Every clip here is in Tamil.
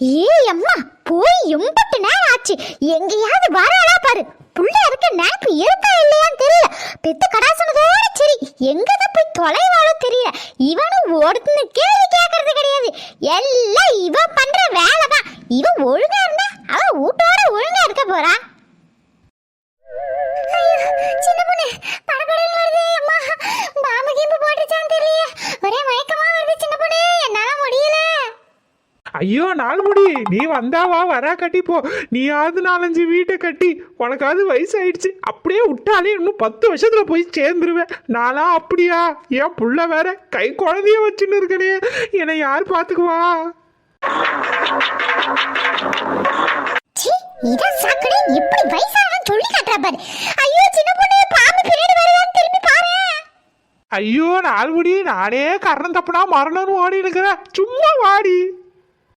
ஏ அம்மா போய் எம்பட்டு நேரம் ஆச்சு. எங்கேயாவது வராளா பாரு. புள்ள இருக்க நினைப்பு இருக்கா வந்தாவா? வரா கட்டி போ. நீயாவது நாலஞ்சு வீட்டை கட்டி உனக்காவது வயசு ஆயிடுச்சு அப்படியே விட்டாலே இன்னும் பத்து வருஷத்துல போய் சேர்ந்துருவேன். நானா அப்படியா? என் புள்ள வேற கை குழந்தைய வச்சுன்னு இருக்கனே. என்னை யார் பாத்துக்குவா ச்சீ இதான் சாக்கடை. எப்படி வயசானவன் சொல்லி காட்டுறா பாரு. ஐயோ சின்ன பொண்ணு பாம்பு பின்னாடி வருதான்னு திரும்பி பாரு. ஐயோ நாள் முடி நானே கரணம் தப்புனா மரணம்னு ஓடி இருக்கிறேன் சும்மா வாடி.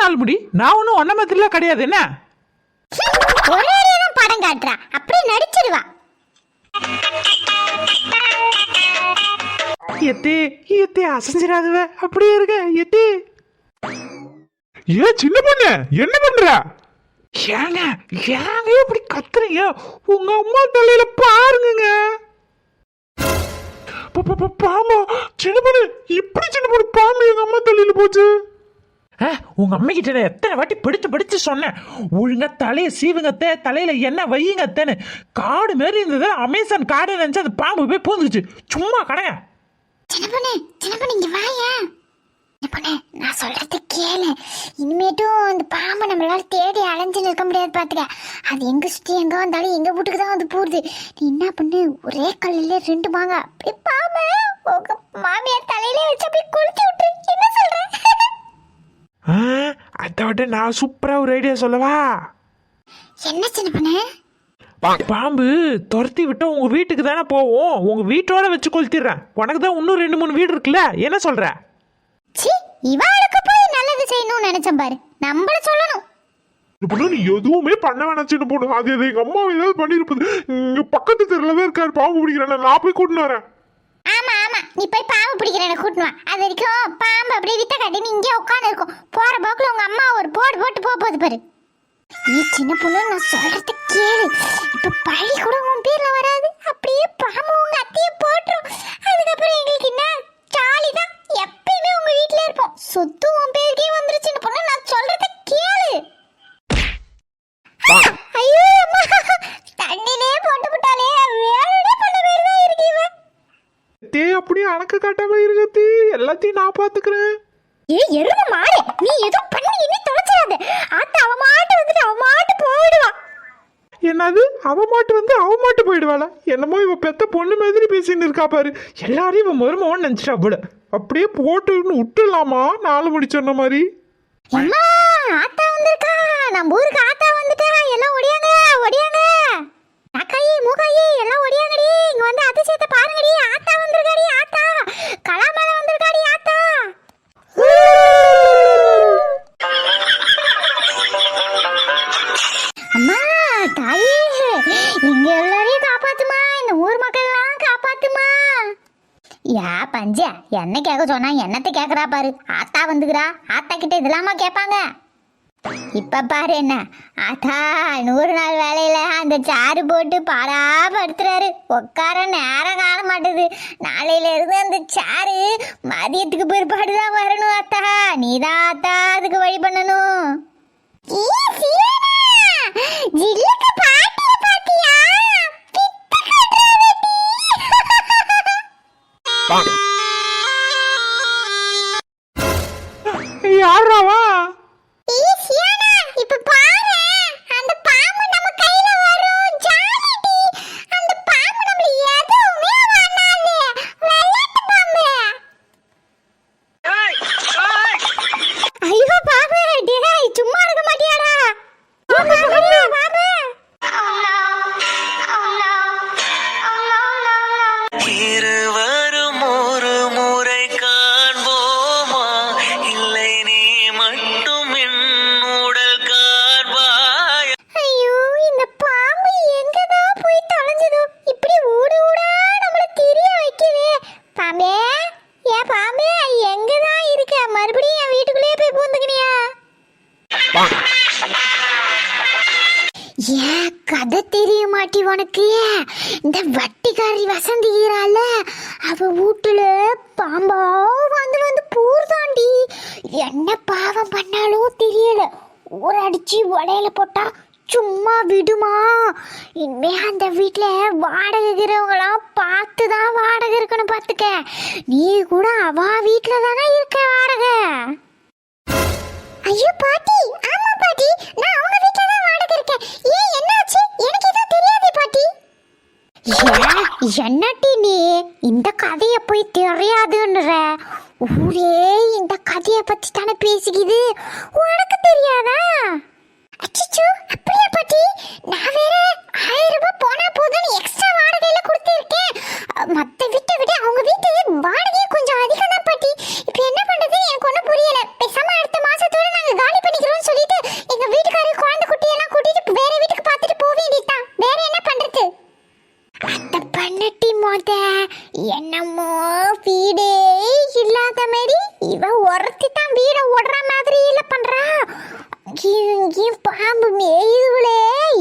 நாள் முடி நான் ஒன்றும் ஒன்ன மாதிரிலாம் கிடையாது என்ன? ஒரே படம் காட்டுறா. அப்படியே நடிச்சிடுவா எத்தே எத்தே அசைஞ்சிடாதவ அப்படியே இருக்க எத்தே. ஏன் சின்ன பொண்ணு என்ன பண்ற? ஏங்க ஏங்க இப்படி கத்துறீங்க? உங்க அம்மா தலையில பாருங்க பாமா சின்ன பொண்ணு இப்படி சின்ன பொண்ணு பாம்பு எங்க அம்மா தலையில போச்சு? உங்க அம்மா நான் எத்தனை வாட்டி பிடிச்சு பிடிச்சு சொன்னேன். ஒழுங்க தலையை சீவுங்கத்தே தலையில என்ன வையுங்கத்தேன்னு. காடு மாரி இருந்தது. அமேசான் காடு நினைச்சு அது பாம்பு போய் பூந்துச்சு சும்மா கடையா சின்ன பொண்ணு இங்க வாயா. நான் சொல்றது கேளு. இனிமேட்டும் அந்த பாம்பை நம்மளால தேடி அலைஞ்சு நிற்க முடியாது பாத்துக்க. அது எங்க சுத்தி எங்க வந்தாலும் எங்க வீட்டுக்கு தான் வந்து போடுது நீ என்ன பண்ணு? ஒரே கல்லுல ரெண்டு மாங்க. அப்படியே பாம்பை மாமியார் தலையிலே வச்சு அப்படியே கொளுத்தி விட்டுரு. என்ன சொல்ற? அதை விட நான் சூப்பரா ஒரு ஐடியா சொல்லவா? என்ன சின்ன பொண்ணு பாம்பு துரத்தி விட்டா உங்க வீட்டுக்கு தானே போவோம். உங்க வீட்டோட வச்சு கொளுத்திடுறேன். உனக்கு தான் இன்னும் ரெண்டு மூணு வீடு இருக்குல்ல? என்ன சொல்ற? சி இவாளுக்கு போய் நல்லது செய்யணும்னு நினைச்சேன் பாரு. நம்மள சொல்லணும். நீ எதுவுமே பண்ண வேணாம் சின்ன பொண்ணு அது எங்க அம்மா ஏதாவது பண்ணிருப்பது. இங்க பக்கத்து தெருல தான் இருக்காரு. பாம்பு பிடிக்கிறேன். நான் போய் கூட்டின்னு வரேன். நீ போய் பாம்பு பிடிக்கிறேன்னு கூட்டினு வா. அது வரைக்கும் பாம்பு அப்படியே வித்த கட்டின்னு நீ இங்கே உட்காந்து இருக்கும் போற போக்குல உங்க அம்மா ஒரு போடு போட்டு போக போகுது பாரு. நீ சின்ன பொண்ணு நான் சொல்றது கேளு. இப்ப பழி கூட உன் பேர்ல வராது. அப்படியே பாம்பு உங்க அத்தைய போட்டுரும். அதுக்கப்புறம் எங்களுக்கு என்ன ஜாலி தான் எப்பயுமே உங்க வீட்ல இருப்போம் சொத்து உன் பேருக்கே வந்துரு சின்ன பொண்ணு நான் சொல்றத கேளு ஐயோ அம்மா தண்ணிலே போட்டு விட்டாலே வேலையே பண்ண பேர் தான் இருக்கு இவன் தே அப்படியே அணக்க காட்டாம இருக்கத்தி எல்லாத்தையும் நான் பாத்துக்கிறேன் ஏ எரும மாடு நீ ஏதோ பண்ணி இனி தொலைச்சிடாத. ஆத்த அவ மாட்டு வந்துட்டு அவ மாட்டு போயிடுவா. என்னது? அவ மாட்டு வந்து அவ மாட்டு போயிடுவாளா? என்னமோ இவ பெத்த பொண்ணு மாதிரி பேசின்னு இருக்கா பாரு. எல்லாரையும் இவ மருமவன் நினைச்சிட்டா போல அப்படியே போட்டுன்னு விட்டுலாமா நாலு முடி சொன்ன மாதிரி. கேக்குறா பாரு. ஆத்தா வந்துக்கிறா ஆத்தா கிட்ட இதெல்லாமா கேட்பாங்க இப்ப பாரு என்ன. ஆத்தா நூறு நாள் வேலையில அந்த சாறு போட்டு பாடா படுத்துறாரு உட்கார நேரம் காண மாட்டுது. நாளையில இருந்து அந்த சாறு மதியத்துக்கு பிற்பாடு தான் வரணும் ஆத்தா. நீதான் ஆத்தா அதுக்கு வழி பண்ணணும். பாட்டிய ஆடுறாவா ஏன் கதை தெரிய மாட்டி உனக்கு? இந்த வட்டிக்காரி வசந்தி ஈரால அவ வீட்டுல பாம்பா வந்து வந்து பூர்தாண்டி. என்ன பாவம் பண்ணாலும் தெரியல. ஊரடிச்சு உடையில போட்டா சும்மா விடுமா? இனிமே அந்த வீட்டில் வாடகை இருக்கிறவங்களாம் பார்த்து தான் வாடகை இருக்கணும் பார்த்துக்க. நீ கூட அவ வீட்டில் தானே இருக்க வாடகை? ஐயோ பாட்டி. ஆமா பாட்டி. நான் அவங்க வீட்டில் தான் வாடகை இருக்கேன் ஏன் என்னாச்சு? எனக்கு எதுவும் தெரியாது பாட்டி. என்னட்டி நீ? இந்த கதைய போய் தெரியாதுன்ற. ஊரே இந்த கதைய பத்தி தானே பேசிக்குது? உனக்கு தெரியாதா? அச்சச்சோ அப்படியா பாட்டி? நான் வேற ஆயிரம் ரூபாய் போனா போதும்னு எக்ஸ்ட்ரா வாடகையில கொடுத்துருக்கேன். மத்த வீட்டை விட அவங்க வீட்டு வாடகையே கொஞ்சம் அதிகம் தான் பாட்டி. இப்போ என்ன பண்றது? எனக்கு ஒன்றும் புரியல. பேசாம அடுத்த மாசத்தோட நாங்க காலி பண்ணிக்கிறோம்னு சொல்லிட்டு எங்க வீட்டுக்காரர் குழந்தை குட்டியெல்லாம் கூட்டிட்டு வேற வீட்டுக்கு பார்த்துட்டு போக வேண்டியதுதான். வேற என்ன பண்றது? அந்த பண்ணட்டி மோத என்னமோ வீடே இல்லாத மாதிரி இவ ஒருத்தி தான் வீடை ஓடுற மாதிரி அங்கேயும் பாம்பு மேயுதுகளே.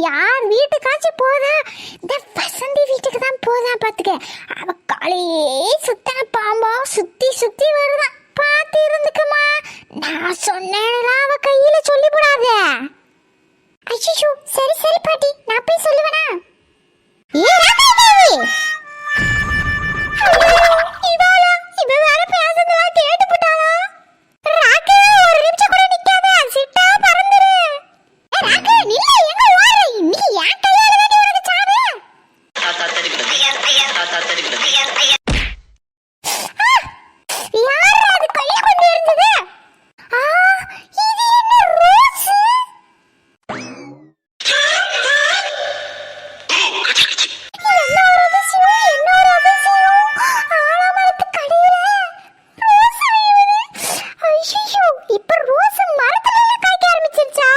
யார் வீட்டுக்காச்சும் போதா? இந்த வசந்தி வீட்டுக்கு தான் போதா பார்த்துக்க அவ காலையே சுத்தன பாம்பா சுத்தி சுத்தி வருதான் பார்த்து இருந்துக்கமா நான் சொன்னேன்னா அவ கையில சொல்லி போடாத ஐயோ சரி சரி பாட்டி நான் போய் சொல்லுவேனா? ஏ ராமதேவி இவாளா இவ வேற பேசுறதா கேட்டு போட்டாளா ராக்கு ஒரு நிமிஷம் கூட நிக்காத சிட்டா பறந்துரு ஏ, ராக்கு நில்ல எங்க ஓடுற நீ ஏன் கையால தானே உனக்கு சாவு தாத்தா தெரிகிறது தாத்தா தெரிகிறது யார் அது கைய கொண்டு இருந்தது ஆ இது என்ன ரோஸ் என்னோட அதிசயம் என்னோட அதிசயம் ஆலமரத்துக்கு அடியில ரோஸ் விழுது ஐயோ இப்ப ரோஸ் மரத்துல எல்லாம் காய்க்க ஆரம்பிச்சிருச்சா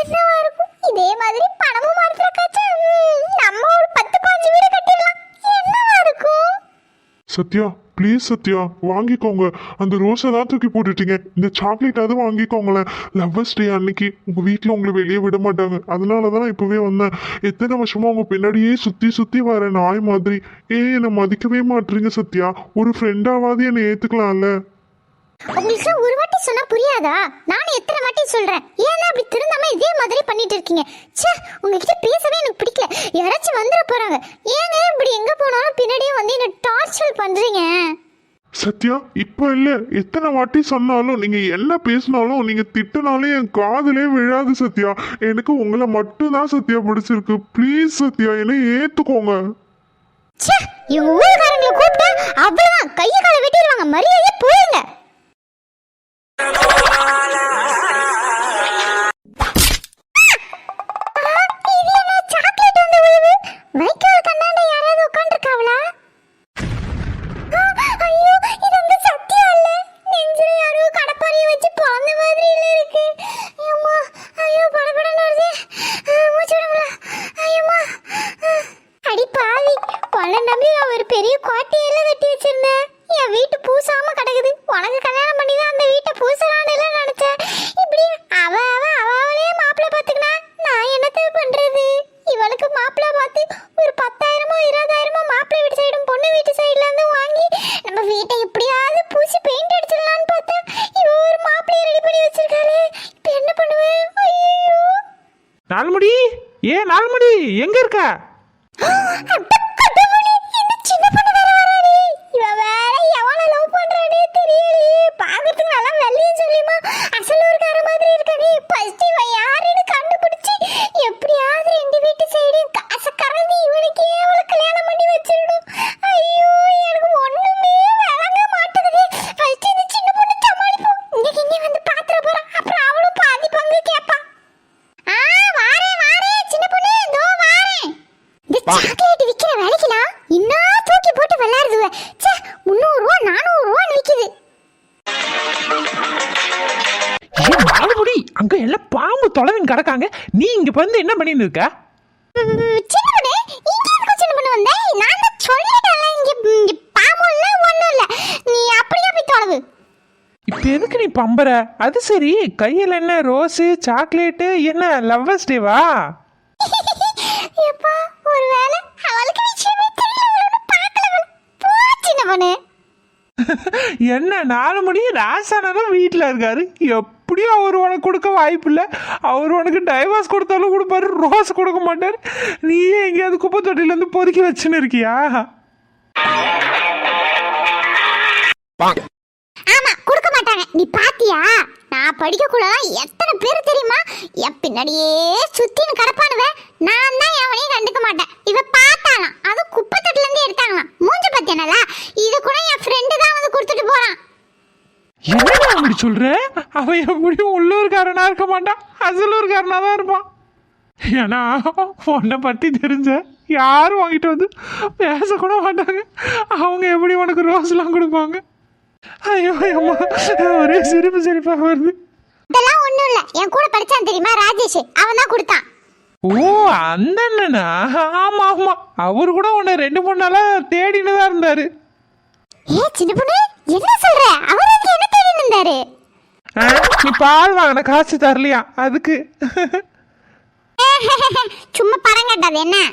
என்னவா இருக்கும் இதே மாதிரி பணமும் மரத்துல காய்ச்சா ம், நம்ம ஒரு பத்து பாஞ்சு வீடு கட்டிடலாம் என்னவா இருக்கும் சத்யா ப்ளீஸ் சத்யா வாங்கிக்கோங்க. அந்த ரோஸை தான் தூக்கி போட்டுட்டீங்க. இந்த சாக்லேட்டாவது வாங்கிக்கோங்களேன். லவ்வர்ஸ் டே அன்னைக்கு உங்கள் வீட்டில் உங்களை வெளியே விட மாட்டாங்க. அதனால தான் நான் இப்போவே வந்தேன். எத்தனை வருஷமா உங்கள் பின்னாடியே சுற்றி சுற்றி வர நாய் மாதிரி. ஏன் என்னை மதிக்கவே மாட்டுறீங்க சத்யா? ஒரு ஃப்ரெண்டாவது என்னை ஏற்றுக்கலாம்ல உங்களுக்கு ஒரு வாட்டி சொன்னா புரியாதா? நானும் எத்தனை வாட்டி சொல்றேன். ஏன் அப்படி திருந்தாம இதே மாதிரி பண்ணிட்டு இருக்கீங்க. ச்சே உங்ககிட்ட பேசவே எனக்கு பிடிக்கல. யாராச்சும் வந்துட போறாங்க. ஏங்க இப்படி எங்க போனாலும் பின்னாடியே வந்து என்ன டார்ச்சர் பண்றீங்க? சத்யா இப்போ இல்லை. எத்தனை வாட்டி சொன்னாலும் நீங்கள் என்ன பேசினாலும் நீங்கள் திட்டினாலும் என் காதுலே விழாது சத்யா. எனக்கு உங்களை மட்டும்தான் சத்யா பிடிச்சிருக்கு. ப்ளீஸ் சத்யா என்னை ஏற்றுக்கோங்க ச்சே இவங்க ஊர்காரங்களை கூப்பிட்டா அவ்வளவுதான். கையை காலை வெட்டிடுவாங்க. மரியாதையே போயிருங்க. பெரிய கோட்டையெல்லாம் வெட்டி வச்சிருந்தேன். என் வீட்டு பூசாம கிடக்குது. உனக்கு கல்யாணம் பண்ணி தான் அந்த வீட்டை பூசலான்னு என்ன பண்ணிட்டு இருக்க உம், சின்ன பொண்ணு இங்க எதுக்கு சின்ன பொண்ணு வந்த நான் தான் சொல்லிட்டேன்ல இங்க இங்க பாம்பும் இல்ல ஒண்ணும் இல்ல. நீ அப்படியே போய் தொலைவு. இப்ப எதுக்கு நீ பம்பற? அது சரி கையில என்ன ரோஸு சாக்லேட்டு என்ன லவ்வர்ஸ் டேவா எப்பா ஒருவேளை அவளுக்கு விஷயமே தெரியல பார்க்கல போ சின்ன பொண்ணு என்ன நாலு மணி ராசானதும் வீட்டில் இருக்காரு. எப்படியும் அவர் உனக்கு கொடுக்க வாய்ப்பு இல்லை. அவர் உனக்கு டைவர்ஸ் கொடுத்தாலும் கொடுப்பாரு ரோஸ் கொடுக்க மாட்டார். நீயே எங்கேயாவது குப்பை தொட்டிலேருந்து பொறுக்கி வச்சுன்னு இருக்கியா? ஆமா கொடுக்க மாட்டாங்க. நீ பாத்தியா? நான் படிக்கக்குள்ள எத்தனை பேர் தெரியுமா? என் பின்னாடியே சுத்தின்னு கிடப்பானுவ. நான் தான் எவனையும் கண்டுக்க மாட்டேன். இவ பார்த்தாலாம். அது குப்பை தொட்டில இருந்து எடுத்தாங்களாம். மூஞ்ச பத்தியனல இது கூட என் ஃப்ரெண்டு தான் வந்து கொடுத்துட்டு போறான். என்னடா அப்படி சொல்ற? அவன் எப்படியும் உள்ளூர்காரனா இருக்க மாட்டான். அசலூர்காரனா தான் இருப்பான். ஏன்னா உன்னை பத்தி தெரிஞ்ச யாரும் வாங்கிட்டு வந்து பேசக்கூட மாட்டாங்க. அவங்க எப்படி உனக்கு ரோஸ்லாம் கொடுப்பாங்க? ஐயோ அம்மா ஒரே சிரிப்பு சிரிப்பாக வருது. இதெல்லாம் ஒண்ணும் இல்ல. என் கூட படிச்சான் தெரியுமா? ராஜேஷ். அவன் தான் கொடுத்தான். ஓ அந்த அண்ணனா? ஆமா ஆமா. அவரு கூட உன்னை ரெண்டு மூணு நாளா தேடின்னு தான் இருந்தாரு. ஏ சின்ன பொண்ணு என்ன சொல்ற? அவர் என்ன இருந்தாரு நீ பால் வாங்கின காசு தரலையா? அதுக்கு. சும்மா படம் கட்டாது என்ன?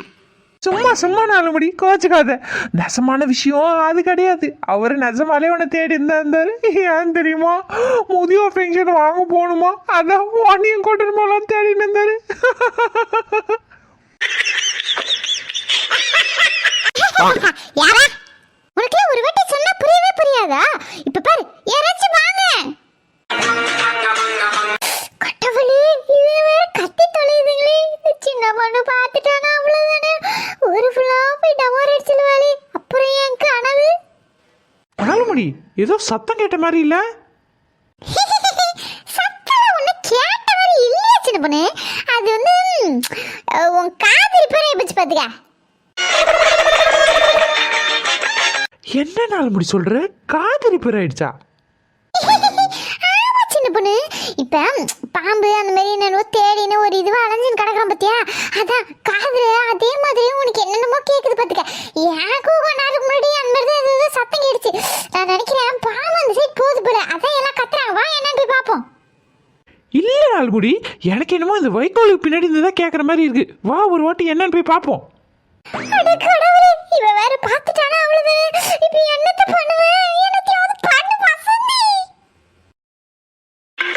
சும்மா சும்மா நாலு மணி கோச்சுக்காத. நெசமான விஷயம் அது கிடையாது. அவர் நெசமாலே உன்னை தேடி இருந்தா இருந்தாரு. ஏன் தெரியுமா? முதியோர் பென்ஷன் வாங்க போகணுமா? அதான் உன்னையும் கூட்டிட்டு போலாம் தேடின்னு இருந்தாரு. யாரா? ஏதோ சத்தம் கேட்ட மாதிரி இல்ல? சின்ன பொண்ணு அது வந்து உன் காது ரிப்பேர் ஆயிடுச்சு பாத்துக்க. என்ன நாலு மணி சொல்ற? காது ரிப்பேர் ஆயிடுச்சா? பொண்ணு இப்ப பாம்பு அந்த மாதிரி என்னென்னவோ தேடின்னு ஒரு இதுவா அலைஞ்சுன்னு கிடக்குறான் பாத்தியா? அதான் காதுல அதே மாதிரி உனக்கு என்னென்னமோ கேக்குது பாத்துக்க. எனக்கும் கொஞ்ச நேரத்துக்கு முன்னாடி அந்த மாதிரி தான் சத்தம் கேடுச்சு நான் நினைக்கிறேன் பாம்பு அந்த சைடு போகுது போல. அதான் எல்லாம் கத்துறாங்க வா என்னன்னு போய் பார்ப்போம் இல்ல நாலுமுடி எனக்கு என்னமோ இந்த வைக்கோலுக்கு பின்னாடி இருந்து தான் கேட்குற மாதிரி இருக்கு. வா ஒரு வாட்டி என்னன்னு போய் பார்ப்போம் அட கடவுளே இவ வேற பார்த்துட்டானா அவ்வளவுதானே இப்போ என்னத்த பண்ணுவேன் என்னத்தையாவது பண்ணு வசந்தி ஏய், பாம்பே எங்க இருக்க ஷூ ஷூ மரியாதையா ஓடி போடு பாம்பே ஓடி தொலைய ஹேய் ஷூ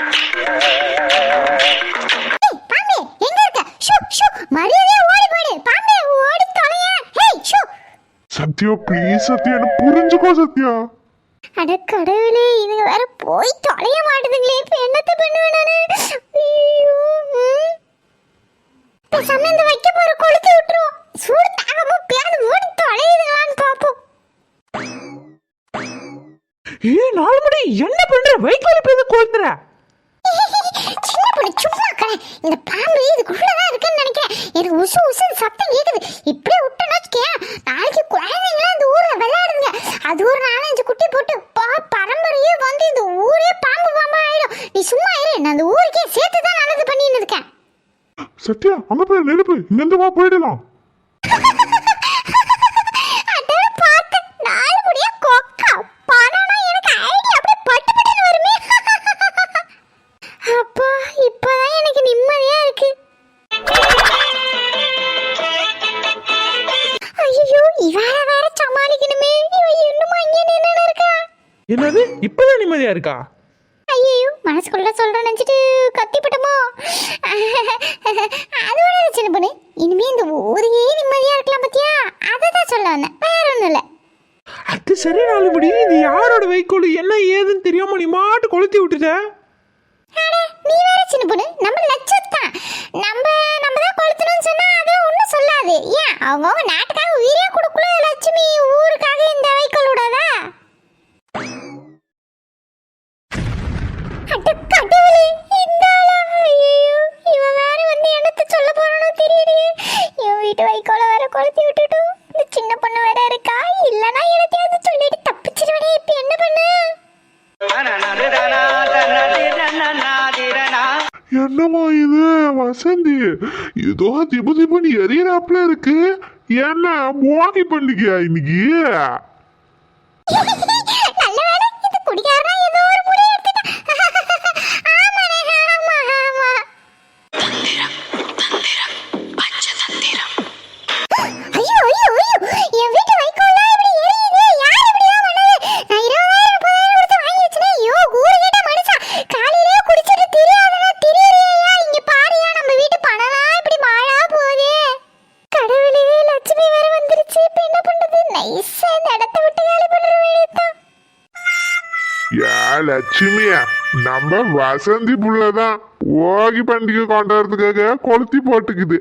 சத்யா ப்ளீஸ் சத்யா என்ன புரிஞ்சுக்கோ சத்யா. அட கடவுளே இதுங்க வேற போய் தொலைய மாட்டுதுங்களே. இப்போ என்னத்த பண்ணுவேன் நானு? ஐயோ. பேசாம இந்த வைக்க போற கொளுத்தி விட்டுருவோம். சூடு தாகமோ பேரு ஓடி தொலையுதுங்களான்னு பார்ப்போம் ஏ நாலுமுடி என்ன பண்ற? வைக்கோல் எதுக்கு கொளுத்துற சின்ன பொண்ணு சும்மா கடை இந்த பாம்பு இதுக்குள்ளதான் இருக்குன்னு நினைக்கிறேன். எனக்கு உசு உசு சத்தம் கேக்குது. இப்படியே விட்டேன்னு வச்சுக்கேன் நாளைக்கு குழந்தைங்களாம் இந்த ஊர்ல விளையாடுங்க அது ஒரு நாலஞ்சு குட்டி போட்டு பா பரம்பரையே வந்து இந்த ஊரே பாம்பு பாம்பா ஆயிடும். நீ சும்மா இரு நான் அந்த ஊருக்கே சேர்த்து தான் நல்லது பண்ணின்னு இருக்கேன். சத்யா அங்க போய் நெருப்பு இங்கிருந்து வா போயிடலாம். நிம்மதியா இருக்கா? ஐயோ மனசுக்குள்ள சொல்ற நினைச்சிட்டு கத்திப்பட்டமோ? அது ஒண்ணு சின்ன பொண்ணு இனிமே இந்த ஊரையே நிம்மதியா இருக்கலாம் பத்தியா? அதை தான் சொல்ல வந்தேன். வேற ஒண்ணும் இல்லை. அது சரி நாலுமுடி இது யாரோட வைக்கோல் என்ன ஏதுன்னு தெரியாம நீ மாட்டு கொளுத்தி விட்டுட்ட? அட, நீ வேற சின்ன பொண்ணு நம்ம லட்சத்தான். நம்ம நம்ம தான் கொளுத்தணும்னு சொன்னா அது ஒண்ணும் சொல்லாது. ஏன் அவங்கவுங்க நாட்டுக்காக உயிரே கொடுக்கல லட்சுமி ஊருக்காக இந்த வைக்கோல் விடாதா என்னத்த சொல்ல போறானோ தெரியலையே என் வீட்டு வைக்கோல வேற குழத்தி விட்டுட்டும் இந்த சின்ன பொண்ணு வேற இருக்கா? இல்லனா இடத்தையாவது சொல்லிட்டு தப்பிச்சிருவனே. இப்ப என்ன பண்ணு? என்னம்மா இது? வசந்தி ஏதோ திபு திபுன்னு எரியறாப்புல இருக்கு. என்ன மோகி பண்டிகையா இன்னைக்கு? சிமியா நம்ம வசந்தி புள்ளதான். ஓகி பண்டிகை கொண்டாடுறதுக்காக கொளுத்தி போட்டுக்குது.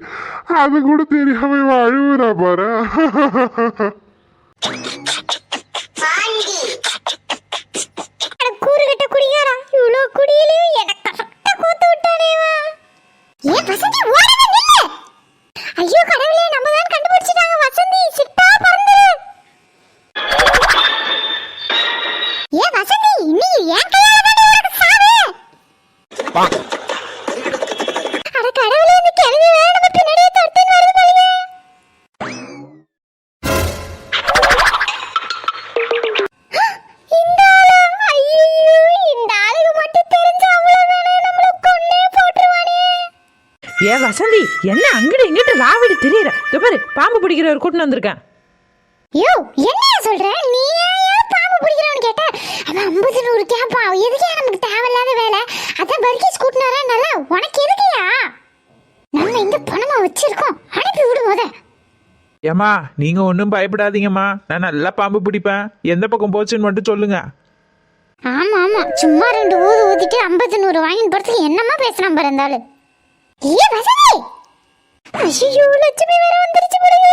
அது கூட தெரியாம அழுவுறா பாரு. பாரு பாம்பு பிடிக்கிறவர் கூட்டின்னு வந்திருக்கேன் யோ, என்னையா சொல்ற? நீ பாம்பு பிடிக்கிறவன்னு கேட்ட? அவன் 50 நூறு கேட்பான். எதுக்குயா நமக்கு தேவையில்லாத வேலை? அதான் வர்கீஸ் கூட்டினு வரேன்னல, உனக்கு எதுக்குயா? நம்ம இங்க பணமா வச்சிருக்கோம் அனுப்பி விடு முத. ஏம்மா நீங்க ஒன்றும் பயப்படாதீங்கம்மா நான் நல்லா பாம்பு பிடிப்பேன் எந்த பக்கம் போச்சுன்னு மட்டும் சொல்லுங்க ஆமா ஆமா சும்மா ரெண்டு ஊது ஊத்திட்டு 50 நூறு வாங்கிட்டு போறதுக்கு என்னமா பேசுறான் பாரு இந்த ஆளு ஏ வசந்தி ஐயோ லட்சுமி வேற வந்துருச்சு பாருங்க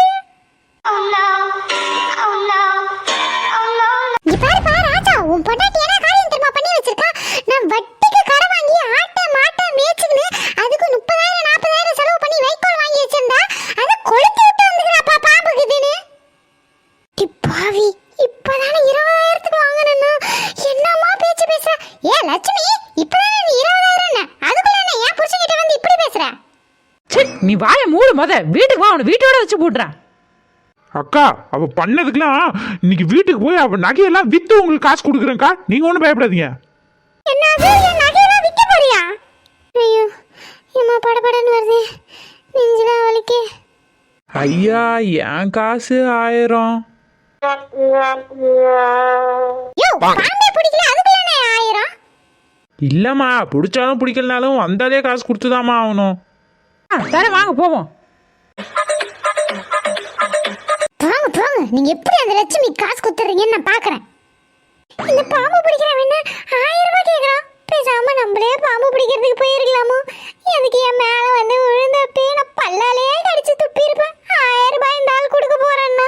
இங்க பாரு பாரு ராஜா உன் பொண்டாட்டி என்ன காரியம் தெரியுமா பண்ணி வச்சிருக்கா நான் வட்டிக்கு கடன் வாங்கி ஆட்ட மாட்ட மேய்ச்சுக்கின்னு அதுக்கு முப்பதாயிரம் நாற்பதாயிரம் செலவு பண்ணி வைக்கோல் வாங்கி வச்சிருந்தா அதை கொளுத்தி விட்டு வந்துக்கிறாப்பா பாம்புக்குதுன்னு டி பாவி இப்பதானே இருபதாயிரத்துக்கு வாங்கினா என்னம்மா பேச்சு பேசுற ஏ லட்சுமி இப்பதானே நீ இருபதாயிரம் அதுக்குள்ள என்ன ஏன் புருஷன்கிட்ட வந்து இப்படி பேசுற சே நீ வாயை மூடு முத வீட்டுக்கு வா அவனை வீட்டோட வச்சு போட்டுறேன் அக்கா அவ பண்ணதுக்கெல்லாம் இன்னைக்கு வீட்டுக்கு போய் அவ நகையெல்லாம் வித்து உங்களுக்கு காசு கொடுக்குறேன்க்கா. நீங்க ஒன்றும் பயப்படாதீங்க. என்னது? என் நகையெல்லாம் விற்க போறியா? ஐயோ ஏம்மா படபடன்னு வருது. நெஞ்சிலாம் வலிக்கு. ஐயா என் காசு ஆயிரம். யோ பாம்பே பிடிக்கல அதுக்குள்ள என்ன ஆயிரம்? இல்லம்மா பிடிச்சாலும் பிடிக்கலனாலும் வந்தாலே காசு கொடுத்துதாம்மா ஆகணும். ஆ, தரேன் வாங்க போவோம். நீங்க எப்படி அந்த லட்சுமி காசு குத்துறீங்கன்னு நான் பாக்குறேன் இந்த பாம்பு பிடிக்கிறவன் என்ன ஆயிரம் ரூபாய் கேக்குறான் பேசாம நம்மளே பாம்பு பிடிக்கிறதுக்கு போயிருக்கலாமோ? எனக்கு என் மேல வந்து விழுந்தப்பே நான் பல்லாலே கடிச்சு துப்பியிருப்பேன். ஆயிரம் ரூபாய் இந்த ஆள் கொடுக்க போறேன்னா?